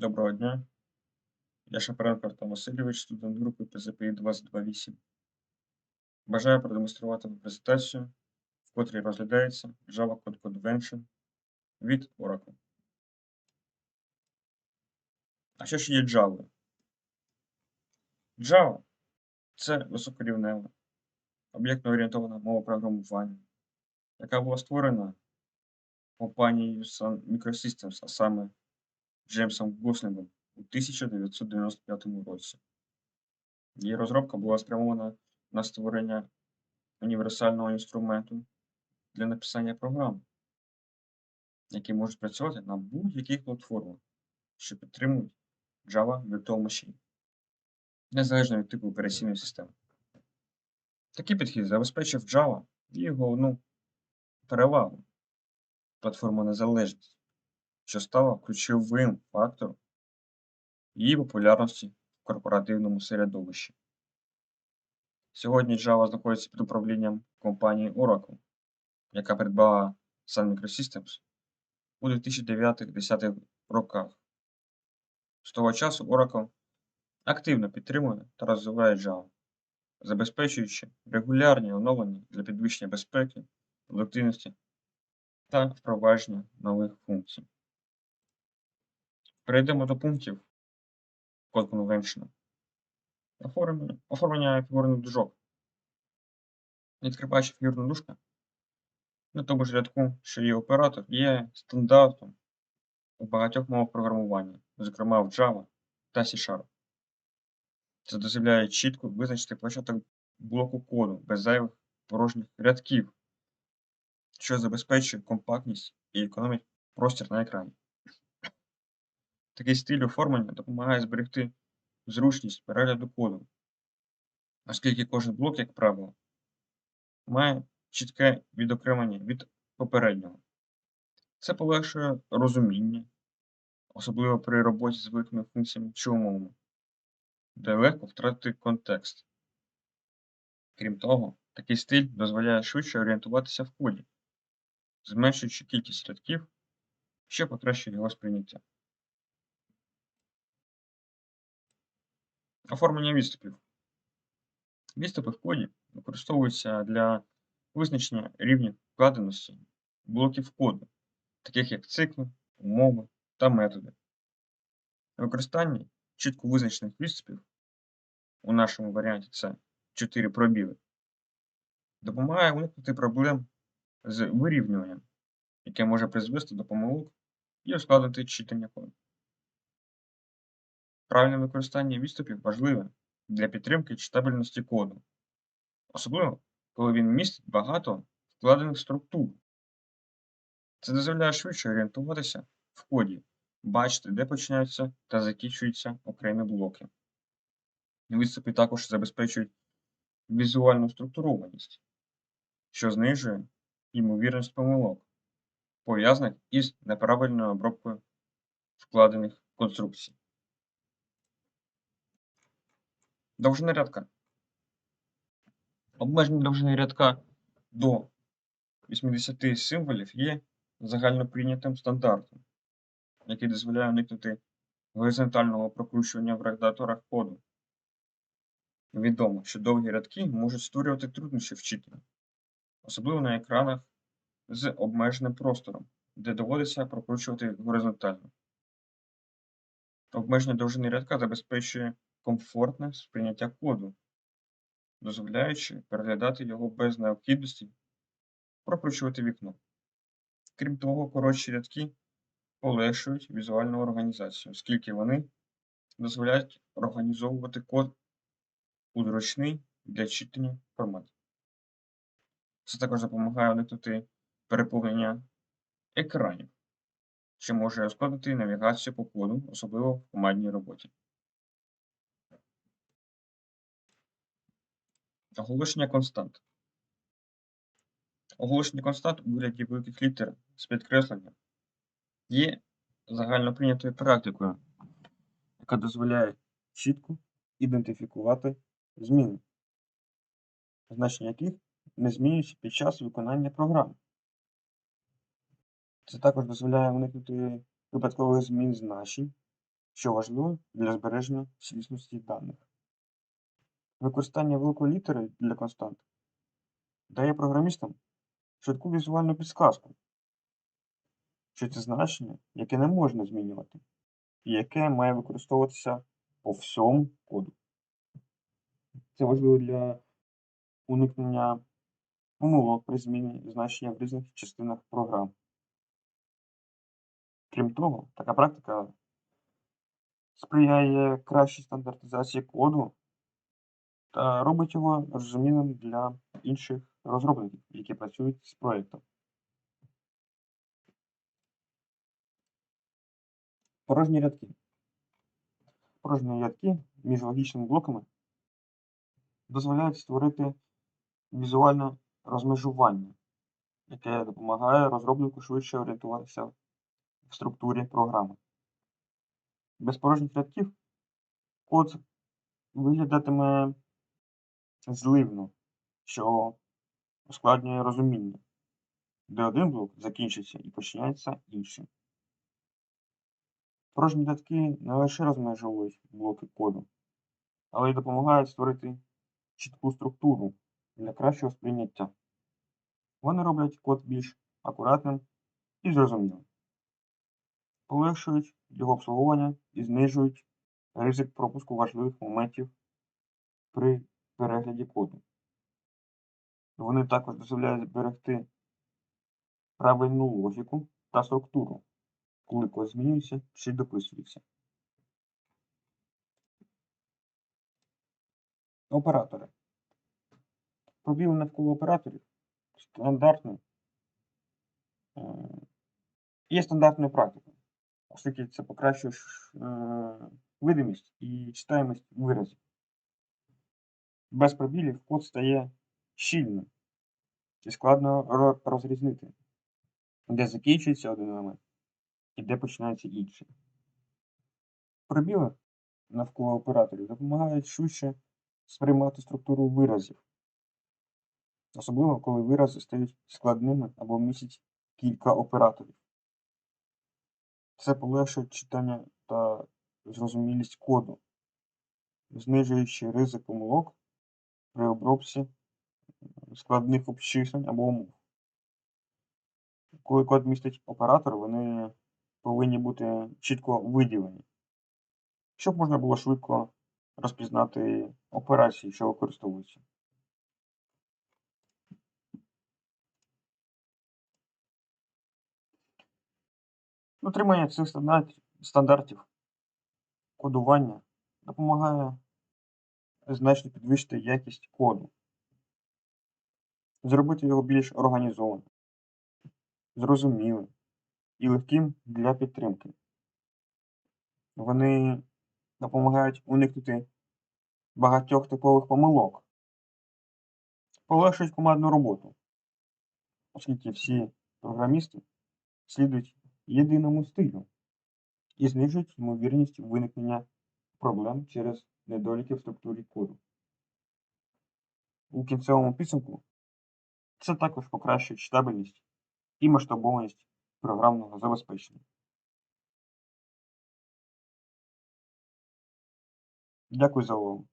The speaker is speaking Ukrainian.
Доброго дня. Я Шапаренко Артем Васильович, студент групи ПЗПІ 22.8. Бажаю продемонструвати презентацію, в котрій розглядається Java Code Convention від Oracle. А що ж є Java? Java це високорівнева, об'єктно-орієнтована мова програмування, яка була створена компанією Microsystems, а саме Джеймсом Гослінгом у 1995 році. Її розробка була спрямована на створення універсального інструменту для написання програм, які можуть працювати на будь-яких платформах, що підтримують Java Virtual Machine, незалежно від типу операційної системи. Такий підхід забезпечив Java її головну перевагу платформу незалежність, що стала ключовим фактором її популярності в корпоративному середовищі. Сьогодні Java знаходиться під управлінням компанії Oracle, яка придбала Sun Microsystems у 2009-10 роках. З того часу Oracle активно підтримує та розвиває Java, забезпечуючи регулярні оновлення для підвищення безпеки, продуктивності та впровадження нових функцій. Перейдемо до пунктів Code Convention. Оформлення, оформлення фігурних дужок. Відкриваючи фігурну дужку на тому ж рядку, що є оператор, є стандартом у багатьох мовах програмування, зокрема в Java та C-Sharp. Це дозволяє чітко визначити початок блоку коду без зайвих порожніх рядків, що забезпечує компактність і економить простір на екрані. Такий стиль оформлення допомагає зберегти зручність перегляду коду, оскільки кожен блок, як правило, має чітке відокремлення від попереднього. Це полегшує розуміння, особливо при роботі з великими функціями чи умовами, де легко втратити контекст. Крім того, такий стиль дозволяє швидше орієнтуватися в коді, зменшуючи кількість рядків, що покращує його сприйняття. Оформлення відступів. Відступи в коді використовуються для визначення рівня вкладеності блоків коду, таких як цикли, умови та методи. Використання чітко визначених відступів, у нашому варіанті це 4 пробіли, допомагає уникнути проблем з вирівнюванням, яке може призвести до помилок і ускладнити читання коду. Правильне використання відступів важливе для підтримки читабельності коду, особливо коли він містить багато вкладених структур. Це дозволяє швидше орієнтуватися в коді, бачити, де починаються та закінчуються окремі блоки. Відступи також забезпечують візуальну структурованість, що знижує ймовірність помилок, пов'язаних із неправильною обробкою вкладених конструкцій. Довжина рядка. Обмеження довжини рядка до 80 символів є загальноприйнятим стандартом, який дозволяє уникнути горизонтального прокручування в редакторах коду. Відомо, що довгі рядки можуть створювати труднощі в читанні, особливо на екранах з обмеженим простором, де доводиться прокручувати горизонтально. Обмеження довжини рядка забезпечує комфортне сприйняття коду, дозволяючи переглядати його без необхідності прокручувати вікно. Крім того, коротші рядки полегшують візуальну організацію, оскільки вони дозволяють організовувати код у зручний для читання формат. Це також допомагає уникнути переповнення екранів, що може ускладнити навігацію по коду, особливо в командній роботі. Оголошення констант. Оголошення констант у вигляді великих літер з підкресленням є загальноприйнятою практикою, яка дозволяє чітко ідентифікувати зміни, значення яких не змінюються під час виконання програми. Це також дозволяє уникнути випадкових змін значень, що важливо для збереження цілісності даних. Використання великої літери для констант дає програмістам швидку візуальну підсказку, що це значення, яке не можна змінювати, і яке має використовуватися по всьому коду. Це важливо для уникнення помилок при зміні значення в різних частинах програм. Крім того, така практика сприяє кращій стандартизації коду та робить його зрозумілим для інших розробників, які працюють з проєктом. Порожні рядки. Порожні рядки між логічними блоками дозволяють створити візуальне розмежування, яке допомагає розробнику швидше орієнтуватися в структурі програми. Без порожніх рядків код виглядатиме зливно, що ускладнює розуміння, де один блок закінчиться і починається інший. Порожні рядки не лише розмежовують блоки коду, але й допомагають створити чітку структуру для кращого сприйняття. Вони роблять код більш акуратним і зрозумілим, полегшують його обслуговування і знижують ризик пропуску важливих моментів при перегляді коду. Вони також дозволяють зберегти правильну логіку та структуру, коли код змінюється чи дописується. Оператори. Пробіл навколо операторів стандартний. е, Є стандартною практикою, оскільки це покращує е, видимість і читаємість виразів. Без пробілів код стає щільним і складно розрізнити, де закінчується один елемент і де починається інший. Пробіли навколо операторів допомагають швидше сприймати структуру виразів, особливо коли вирази стають складними або містять кілька операторів. Це полегшує читання та зрозумілість коду, знижуючи ризик помилок при обробці складних обчислень або умов. Коли код містить оператор, вони повинні бути чітко виділені, щоб можна було швидко розпізнати операції, що використовуються. Дотримання цих стандартів кодування допомагає значно підвищити якість коду, зробити його більш організованим, зрозумілим і легким для підтримки. Вони допомагають уникнути багатьох типових помилок, полегшують командну роботу, оскільки всі програмісти слідують єдиному стилю і знижують ймовірність виникнення проблем через недоліки в структурі коду. У кінцевому підсумку це також покращує читабельність і масштабованість програмного забезпечення. Дякую за увагу.